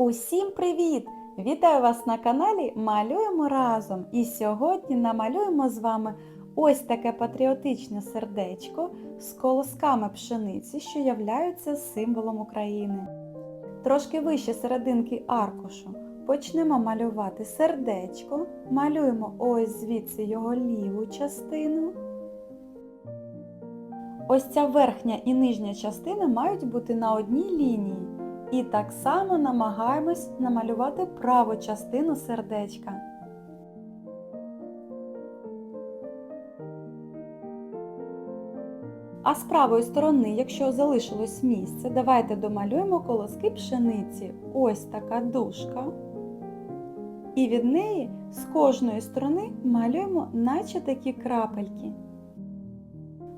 Усім привіт! Вітаю вас на каналі Малюємо разом! І сьогодні намалюємо з вами ось таке патріотичне сердечко з колосками пшениці, що являються символом України. Трошки вище серединки аркушу почнемо малювати сердечко, малюємо ось звідси його ліву частину. Ось ця верхня і нижня частина мають бути на одній лінії. І так само намагаємось намалювати праву частину сердечка. А з правої сторони, якщо залишилось місце, давайте домалюємо колоски пшениці. Ось така дужка. І від неї з кожної сторони малюємо наче такі крапельки.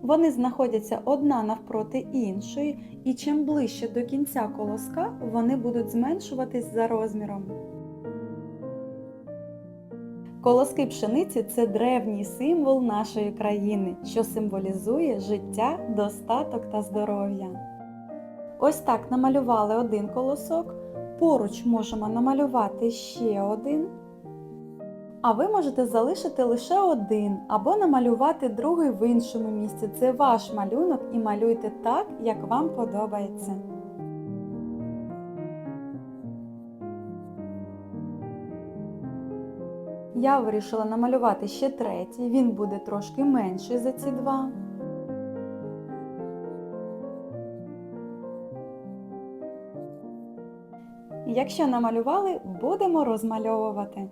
Вони знаходяться одна навпроти іншої, і чим ближче до кінця колоска вони будуть зменшуватись за розміром. Колоски пшениці це древній символ нашої країни, що символізує життя, достаток та здоров'я. Ось так намалювали один колосок, поруч можемо намалювати ще один. А ви можете залишити лише один або намалювати другий в іншому місці. Це ваш малюнок і малюйте так, як вам подобається. Я вирішила намалювати ще третій, він буде трошки менший за ці два. Якщо намалювали, будемо розмальовувати.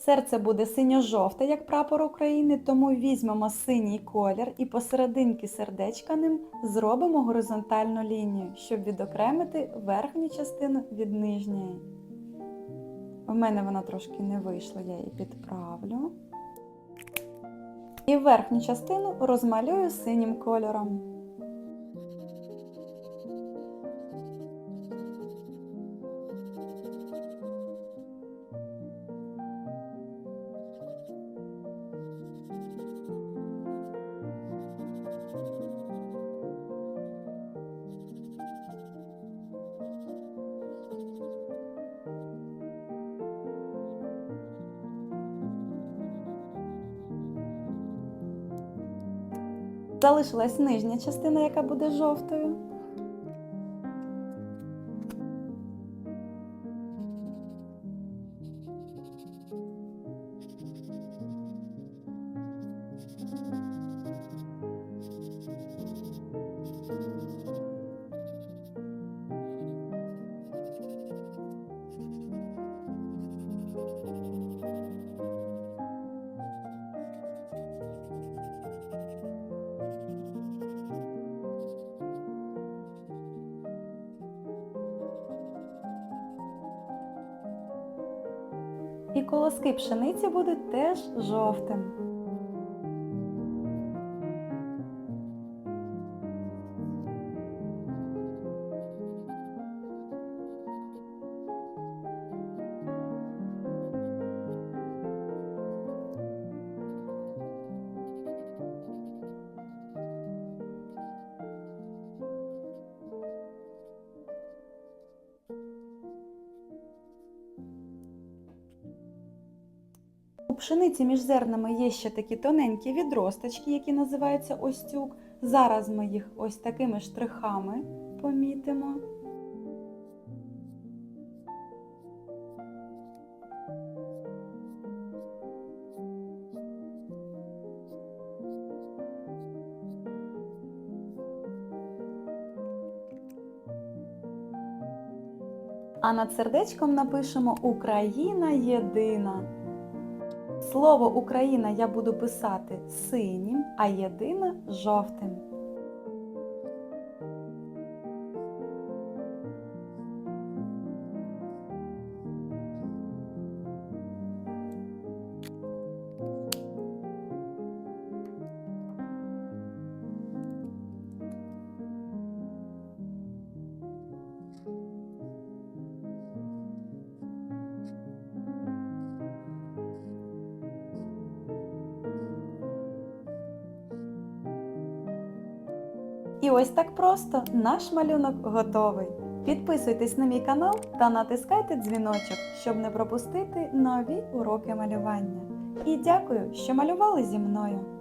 Серце буде синьо-жовте, як прапор України, тому візьмемо синій колір і посерединки сердечка ним зробимо горизонтальну лінію, щоб відокремити верхню частину від нижньої. В мене вона трошки не вийшла, я її підправлю. І верхню частину розмалюю синім кольором. Залишилась нижня частина, яка буде жовтою. І колоски пшениці будуть теж жовтим. У пшениці між зернами є ще такі тоненькі відросточки, які називаються остюк. Зараз ми їх ось такими штрихами помітимо. А над сердечком напишемо Україна єдина. Слово Україна я буду писати синім, а єдина жовтим. І ось так просто наш малюнок готовий. Підписуйтесь на мій канал та натискайте дзвіночок, щоб не пропустити нові уроки малювання. І дякую, що малювали зі мною!